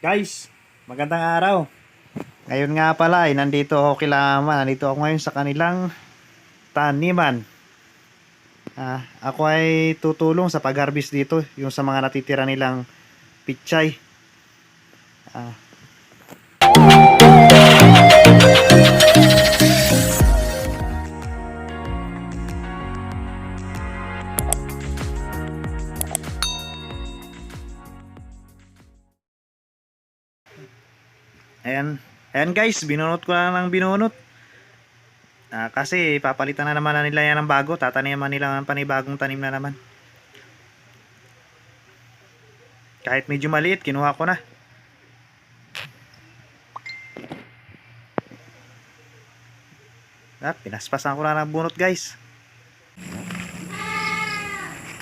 Guys, magandang araw. Ngayon nga pala ay nandito ako kila Mama. Nandito ako ngayon sa kanilang taniman. Ah, ako ay tutulong sa pag-harvest dito, yung sa mga natitira nilang pichay. Ah. Ayan. Ayan guys, binunot ko na ng binunot. Ah, kasi papalitan na naman na nila yan ng bago. Tataniman nila ng panibagong tanim na naman. Kahit medyo maliit, kinuha ko na. Ah, pinaspasan ko na ng bunot guys.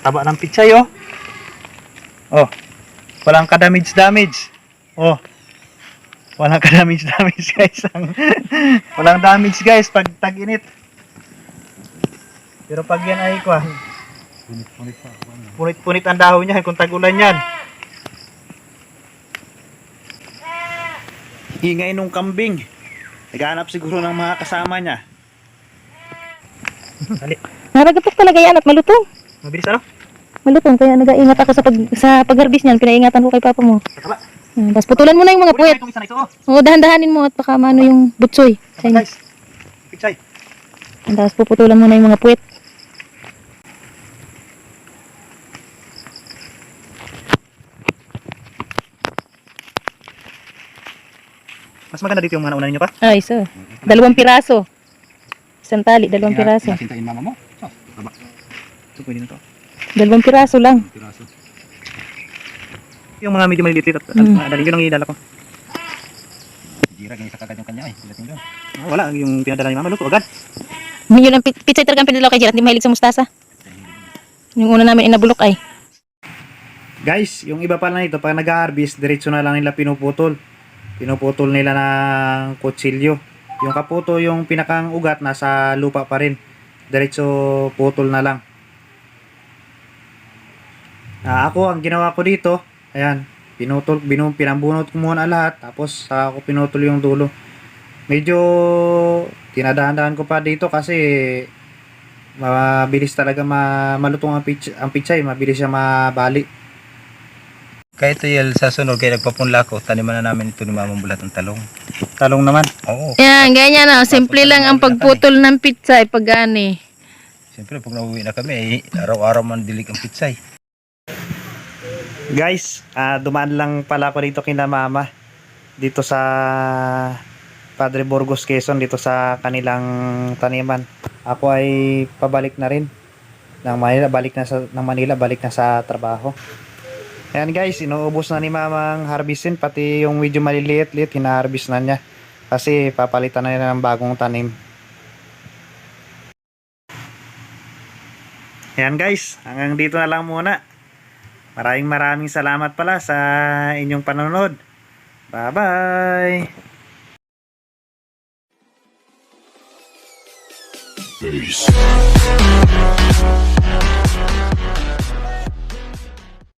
Taba ng pichay oh. Oh. Walang ka-damage damage. Oh. Walang ka-damage damage guys. Ang- Walang damage guys pag tag-init. Pero pag yan ay kwa, Punit-punit ang dahon niya kung tag-ulan yan. Ingay nung kambing. Naghanap siguro ng mga kasama niya. Dali. Naragatok talaga yan at malutong. Mabilis ano? Malutong kaya nag-aingat ako sa pag sa pag-harvest niyan. Pinaingatan ko kay papa mo. Tataba. Hmm, tapos putulan mo na yung mga puwet. na ito. Oh. Oo, dahan-dahanin mo at baka maano yung butsoy. Sa inyo. guys. Pichay. Tapos puputulan mo na yung mga puwet. Mas maganda dito yung mga naunan niyo pa. Ay, so. Dalawang piraso. Isang tali, dalawang piraso. Nasintain mama mo. So, taba. Ito pwede na to. Dalawang piraso lang. Piraso. Yung mga medyo maliliit at Mm. mm. dali yun ang idala ko. Gira, ganyan sa kagad yung kanya ay. Pulating doon. Ah, Wala, yung pinadala ni mama, luto agad. Yun ang pi- pizza talagang pinadala kay Gerard. Hindi mahilig sa mustasa. Yung una namin inabulok ay. Guys, yung iba pala nito, pag nag-harvest, diretso na lang nila pinuputol. Pinuputol nila ng kutsilyo. Yung kaputo, yung pinakang ugat, nasa lupa pa rin. Diretso putol na lang. Ah, ako, ang ginawa ko dito, ayan, pinutol, binu, pinambunot ko muna lahat, tapos saka ako pinutol yung dulo. Medyo tinadahan-dahan ko pa dito kasi mabilis talaga ma, malutong ang, pitch, ang pichay, mabilis siya mabali. Kaya ito yel sa sunod, kaya nagpapunla ko, taniman na namin ito ni mamang bulat ng talong. Talong naman. Oo. Yan, ganyan na. Simple lang ang pagputol ng pizza ay pagani. Siyempre, pag nauwi na kami, eh, araw-araw man dilig ang pitsay. Guys, ah dumaan lang pala ako dito kina mama. Dito sa Padre Burgos, Quezon, dito sa kanilang taniman. Ako ay pabalik na rin ng Manila, balik na sa ng Manila, balik na sa trabaho. Ayan guys, inuubos na ni mama ang harvestin, pati yung medyo maliliit-liit, hina-harvest na niya. Kasi papalitan na niya ng bagong tanim. Ayan guys, hanggang dito na lang muna. Maraming maraming salamat pala sa inyong panonood. Bye-bye! Peace.